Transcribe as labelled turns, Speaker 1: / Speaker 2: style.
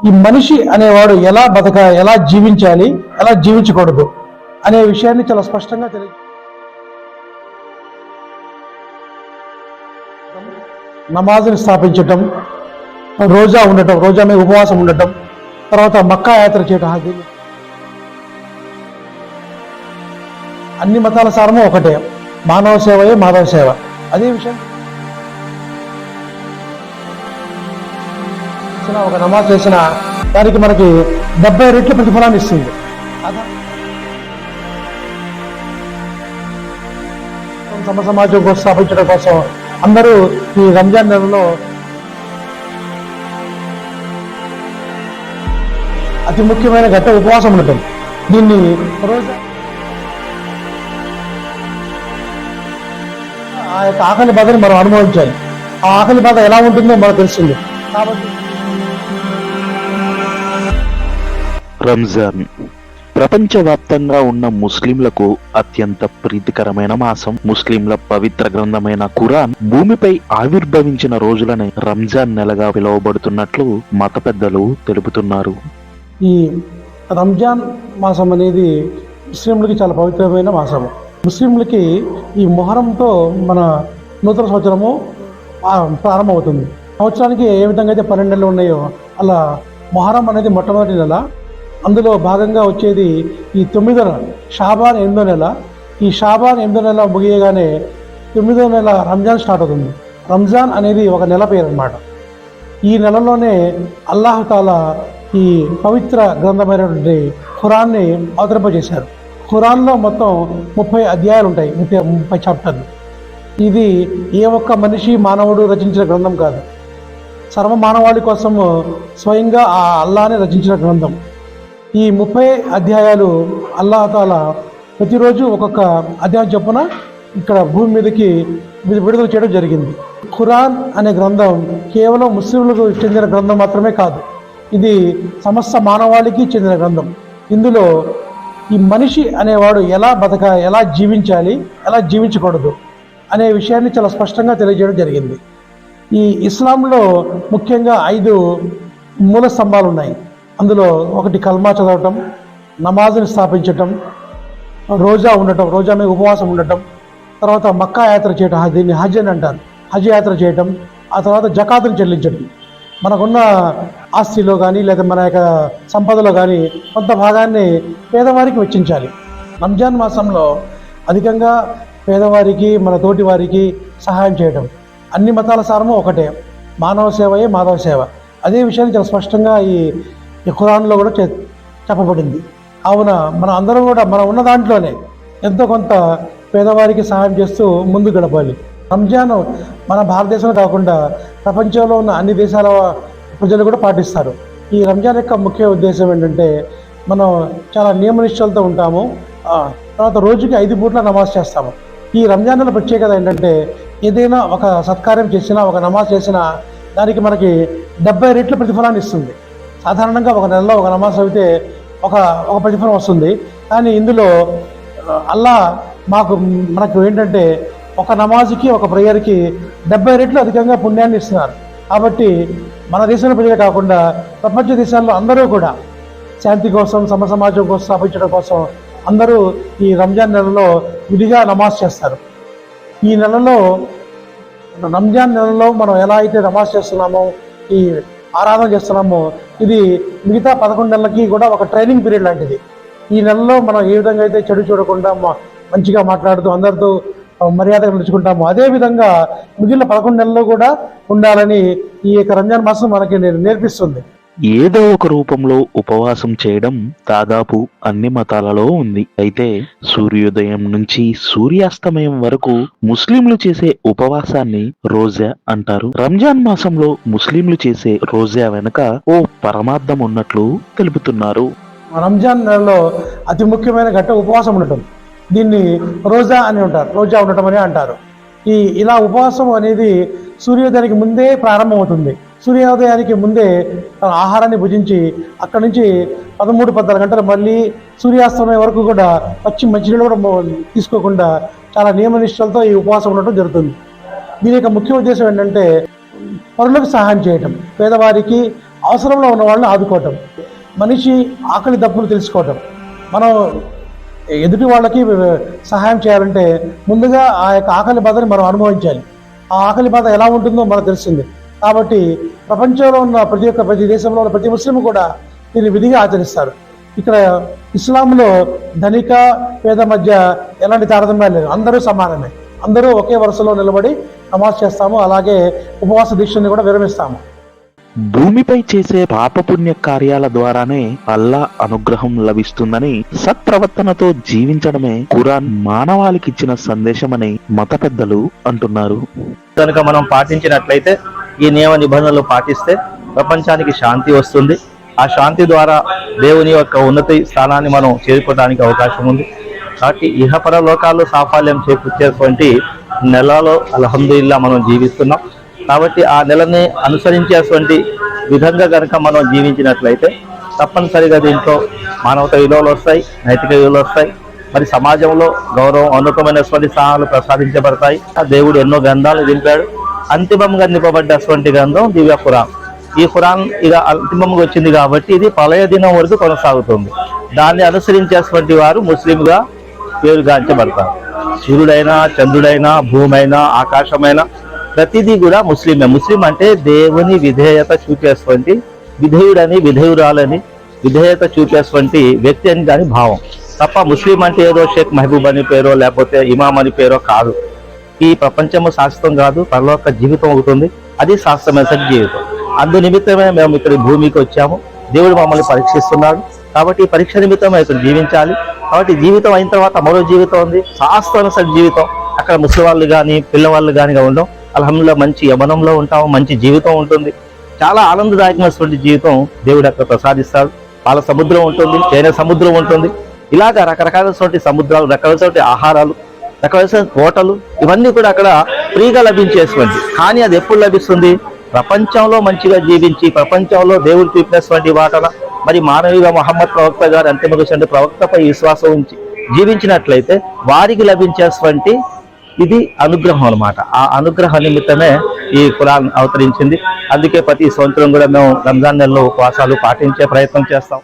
Speaker 1: ఈ మనిషి అనేవాడు ఎలా బతక ఎలా జీవించాలి ఎలా జీవించకూడదు అనే విషయాన్ని చాలా స్పష్టంగా తెలియ నమాజుని స్థాపించటం రోజా ఉండటం రోజా మీద ఉపవాసం ఉండటం తర్వాత మక్కా యాత్ర చేయటం అది. అన్ని మతాల సారము ఒకటే మానవ సేవయే మాధవ సేవ. అదే విషయం. చేసిన ఒక నమాజ్ చేసిన దానికి మనకి డెబ్బై రెట్ల ప్రతిఫలాన్ని ఇస్తుంది. సమ సమాజం కోసం స్థాపించడం కోసం అందరూ ఈ రంజాన్ నెలలో అతి ముఖ్యమైన ఘట్ట ఉపవాసం ఉండటం. దీన్ని రోజా ఆ యొక్క ఆకలి బాధని మనం అనుభవించాలి. ఆ ఆకలి బాధ ఎలా ఉంటుందో మనకు తెలిసింది కాబట్టి
Speaker 2: రంజాన్. ప్రపంచవ్యాప్తంగా ఉన్న ముస్లింలకు అత్యంత ప్రీతికరమైన మాసం. ముస్లింల పవిత్ర గ్రంథమైన ఖురాన్ భూమిపై ఆవిర్భవించిన రోజులనే రంజాన్ నెలగా పిలువబడుతున్నట్లు మత పెద్దలు తెలుపుతున్నారు.
Speaker 1: ఈ రంజాన్ మాసం అనేది ముస్లింలకి చాలా పవిత్రమైన మాసము. ముస్లింలకి ఈ మొహరంతో మన నూతన సంవత్సరము ప్రారంభమవుతుంది. సంవత్సరానికి ఏ విధంగా అయితే పన్నెండు నెలలు ఉన్నాయో అలా మొహరం అనేది మొట్టమొదటి నెల. అందులో భాగంగా వచ్చేది ఈ తొమ్మిదో నెల షాబాన్ ఎనిమిదో నెల. ఈ షాబాన్ ఎనిమిదో నెల ముగియగానే తొమ్మిదో నెల రంజాన్ స్టార్ట్ అవుతుంది. రంజాన్ అనేది ఒక నెల పేరు అన్నమాట ఈ నెలలోనే అల్లాహతాలా ఈ పవిత్ర గ్రంథమైనటువంటి ఖురాన్ని అవతరింపజేశారు. ఖురాన్లో మొత్తం ముప్పై అధ్యాయాలు ఉంటాయి ముప్పై ముప్పై చాప్టర్లు ఇది ఏ ఒక్క మనిషి మానవుడు రచించిన గ్రంథం కాదు. సర్వ మానవాళి కోసం స్వయంగా ఆ అల్లానే రచించిన గ్రంథం. ఈ ముప్పై అధ్యాయాలు అల్లాహతాల ప్రతిరోజు ఒక్కొక్క అధ్యాయం చొప్పున ఇక్కడ భూమి మీదకి విడుదల చేయడం జరిగింది. ఖురాన్ అనే గ్రంథం కేవలం ముస్లింలకు చెందిన గ్రంథం మాత్రమే కాదు ఇది సమస్త మానవాళికి చెందిన గ్రంథం. ఇందులో ఈ మనిషి అనేవాడు ఎలా బతక ఎలా జీవించాలి ఎలా జీవించకూడదు అనే విషయాన్ని చాలా స్పష్టంగా తెలియజేయడం జరిగింది. ఈ ఇస్లాంలో ముఖ్యంగా ఐదు మూల స్తంభాలు ఉన్నాయి. అందులో ఒకటి కల్మా చదవటం నమాజుని స్థాపించటం రోజా ఉండటం రోజా మీద ఉపవాసం ఉండటం తర్వాత మక్కా యాత్ర చేయటం హ- దీన్ని హజ్ అని అంటారు. హజ్ యాత్ర చేయటం ఆ తర్వాత జకాతులు చెల్లించడం మనకున్న ఆస్తిలో కానీ లేదా మన యొక్క సంపదలో కానీ కొంత భాగాన్ని పేదవారికి వెచ్చించాలి. రంజాన్ మాసంలో అధికంగా పేదవారికి మన తోటి వారికి సహాయం చేయడం అన్ని మతాల సారము ఒకటే. మానవ సేవయే మాధవ సేవ. అదే విషయాన్ని చాలా స్పష్టంగా ఈ ఖురాన్లో కూడా చెప్పబడింది. కావున మన అందరం కూడా మనం ఉన్న దాంట్లోనే ఎంతో కొంత పేదవారికి సహాయం చేస్తూ ముందు గడపాలి. రంజాన్ మన భారతదేశంలో కాకుండా ప్రపంచంలో ఉన్న అన్ని దేశాల ప్రజలు కూడా పాటిస్తారు. ఈ రంజాన్ యొక్క ముఖ్య ఉద్దేశం ఏంటంటే మనం చాలా నియమనిష్టలతో ఉంటాము. తర్వాత రోజుకి ఐదు పూట్ల నమాజ్ చేస్తాము. ఈ రంజాన్ నెల ప్రత్యేకత ఏంటంటే ఏదైనా ఒక సత్కార్యం చేసినా ఒక నమాజ్ చేసినా దానికి మనకి డెబ్బై రెట్ల ప్రతిఫలాన్ని ఇస్తుంది. సాధారణంగా ఒక నెలలో ఒక నమాజ్ చదివితే ఒక ఒక ప్రతిఫలం వస్తుంది. కానీ ఇందులో అల్లా మాకు మనకు ఏంటంటే ఒక నమాజ్కి ఒక ప్రేయర్కి డెబ్బై రెట్లు అధికంగా పుణ్యాన్ని ఇస్తున్నారు. కాబట్టి మన దేశంలో ప్రజలే కాకుండా ప్రపంచ దేశాల్లో అందరూ కూడా శాంతి కోసం సమ సమాజం కోసం స్థాపించడం కోసం అందరూ ఈ రంజాన్ నెలలో విధిగా నమాజ్ చేస్తారు. ఈ నెలలో రంజాన్ నెలలో మనం ఎలా అయితే నమాజ్ చేస్తున్నామో ఈ ఆరాధన చేస్తున్నామో ఇది మిగతా పదకొండు నెలలకి కూడా ఒక ట్రైనింగ్ పీరియడ్ లాంటిది. ఈ నెలలో మనం ఏ విధంగా అయితే చెడు చూడకుండా మంచిగా మాట్లాడుతూ అందరితో మర్యాదగా నడుచుకుంటామో అదేవిధంగా మిగిలిన పదకొండు నెలల్లో కూడా ఉండాలని ఈ యొక్క రంజాన్ మాసం మనకి నేర్పిస్తుంది.
Speaker 2: ఏదో ఒక రూపంలో ఉపవాసం చేయడం దాదాపు అన్ని మతాలలో ఉంది. అయితే సూర్యోదయం నుంచి సూర్యాస్తమయం వరకు ముస్లింలు చేసే ఉపవాసాన్ని రోజా అంటారు. రంజాన్ మాసంలో ముస్లింలు చేసే రోజా వెనుక ఓ పరమార్థం ఉన్నట్లు తెలుపుతున్నారు.
Speaker 1: రంజాన్ నెలలో అతి ముఖ్యమైన ఘట్ట ఉపవాసం ఉండటం. దీన్ని రోజా అని ఉంటారు. రోజా ఉండటం అని అంటారు. ఈ ఇలా ఉపవాసం అనేది సూర్యోదయానికి ముందే ప్రారంభమవుతుంది. సూర్యోదయానికి ముందే తన ఆహారాన్ని భుజించి అక్కడి నుంచి పదమూడు పద్నాలుగు గంటలు మళ్ళీ సూర్యాస్తమయం వరకు కూడా పచ్చి మంచినీళ్ళు కూడా తీసుకోకుండా చాలా నియమనిష్టలతో ఈ ఉపవాసం ఉండటం జరుగుతుంది. దీని యొక్క ముఖ్య ఉద్దేశం ఏంటంటే పరులకు సహాయం చేయటం పేదవారికి అవసరంలో ఉన్న వాళ్ళని ఆదుకోవటం మనిషి ఆకలి దప్పులు తెలుసుకోవటం. మనం ఎదుటి వాళ్ళకి సహాయం చేయాలంటే ముందుగా ఆ యొక్క ఆకలి బాధని మనం అనుభవించాలి. ఆ ఆకలి బాధ ఎలా ఉంటుందో మనకు తెలిసింది కాబట్టి ప్రపంచంలో ఉన్న ప్రతి ఒక్క ప్రతి దేశంలో ఉన్న ప్రతి ముస్లిం కూడా దీన్ని విధిగా ఆచరిస్తారు. ఇక్కడ ఇస్లాంలో ధనిక పేద మధ్య ఎలాంటి తారతమ్యాలు లేవు. అందరూ సమానమే. అందరూ ఒకే వరుసలో నిలబడి నమాజ్ చేస్తాము అలాగే ఉపవాస దీక్షని కూడా విరమిస్తాము.
Speaker 2: భూమిపై చేసే పాపపుణ్య కార్యాల ద్వారానే అల్లా అనుగ్రహం లభిస్తుందని సత్ప్రవర్తనతో జీవించడమే ఖురాన్ మానవాళికిచ్చిన సందేశమని మత పెద్దలు అంటున్నారు.
Speaker 3: కనుక మనం పాటించినట్లయితే ఈ నియమ నిబంధనలు పాటిస్తే ప్రపంచానికి శాంతి వస్తుంది. ఆ శాంతి ద్వారా దేవుని యొక్క ఉన్నతి స్థానాన్ని మనం చేరుకోవడానికి అవకాశం ఉంది. కాబట్టి ఇహపర లోకాల్లో సాఫల్యం చేకూర్చేటువంటి నెలలో అలహందుల్లా మనం జీవిస్తున్నాం. కాబట్టి ఆ నెలని అనుసరించేటువంటి విధంగా కనుక మనం జీవించినట్లయితే తప్పనిసరిగా దీంట్లో మానవత విలువలు వస్తాయి నైతిక విలువలు వస్తాయి. మరి సమాజంలో గౌరవం ఉన్నతమైనటువంటి స్థానాలు ప్రసాదించబడతాయి. ఆ దేవుడు ఎన్నో గ్రంథాలు దింపాడు అంతిమంగా నింపబడ్డటువంటి గ్రంథం దివ్య ఖురాన్. ఈ ఖురాన్ ఇక అంతిమంగా వచ్చింది కాబట్టి ఇది పలయ దినం వరకు కొనసాగుతుంది. దాన్ని అనుసరించేటువంటి వారు ముస్లింగా పేరుగాంచబడతారు. సూర్యుడైనా చంద్రుడైనా భూమైనా ఆకాశమైనా ప్రతిదీ కూడా ముస్లిమే. ముస్లిం అంటే దేవుని విధేయత చూపేటువంటి విధేయుడని విధేయురాలని విధేయత చూపేటువంటి వ్యక్తి అని దాని భావం. తప్ప ముస్లిం అంటే ఏదో షేక్ మహబూబ్ అని పేరో లేకపోతే ఇమాం అని పేరో కాదు. ఈ ప్రపంచము శాశ్వతం కాదు పరలోక జీవితం అవుతుంది. అది శాశ్వతమైన జీవితం. అందు నిమిత్తమే మేము ఇక్కడ భూమికి వచ్చాము. దేవుడు మమ్మల్ని పరీక్షిస్తున్నాడు. కాబట్టి ఈ పరీక్ష నిమిత్తం ఇక్కడ జీవించాలి. కాబట్టి జీవితం అయిన తర్వాత మరో జీవితం ఉంది. శాశ్వత జీవితం. అక్కడ ముసలి వాళ్ళు కానీ పిల్లవాళ్ళు కానీ ఉండడం అలహంలో మంచి యమనంలో ఉంటాము మంచి జీవితం ఉంటుంది. చాలా ఆనందదాయకమైనటువంటి జీవితం దేవుడు అక్కడ ప్రసాదిస్తాడు. పాల సముద్రం ఉంటుంది చైనా సముద్రం ఉంటుంది. ఇలాగ రకరకాలైనటువంటి సముద్రాలు రకరకాలైనటువంటి ఆహారాలు రకమైన హోటలు ఇవన్నీ కూడా అక్కడ ఫ్రీగా లభించేటువంటి కానీ అది ఎప్పుడు లభిస్తుంది? ప్రపంచంలో మంచిగా జీవించి ప్రపంచంలో దేవుడు చూపినటువంటి వాటన మరి మానవీయ మహమ్మద్ ప్రవక్త గారు అంతిమటువంటి ప్రవక్తపై విశ్వాసం ఉంచి జీవించినట్లయితే వారికి లభించేటువంటి ఇది అనుగ్రహం అన్నమాట. ఆ అనుగ్రహ నిమిత్తమే ఈ కులాన్ని అవతరించింది. అందుకే ప్రతి సంవత్సరం కూడా మేము రంజాన్ నెలలో ఉపవాసాలు పాటించే ప్రయత్నం చేస్తాం.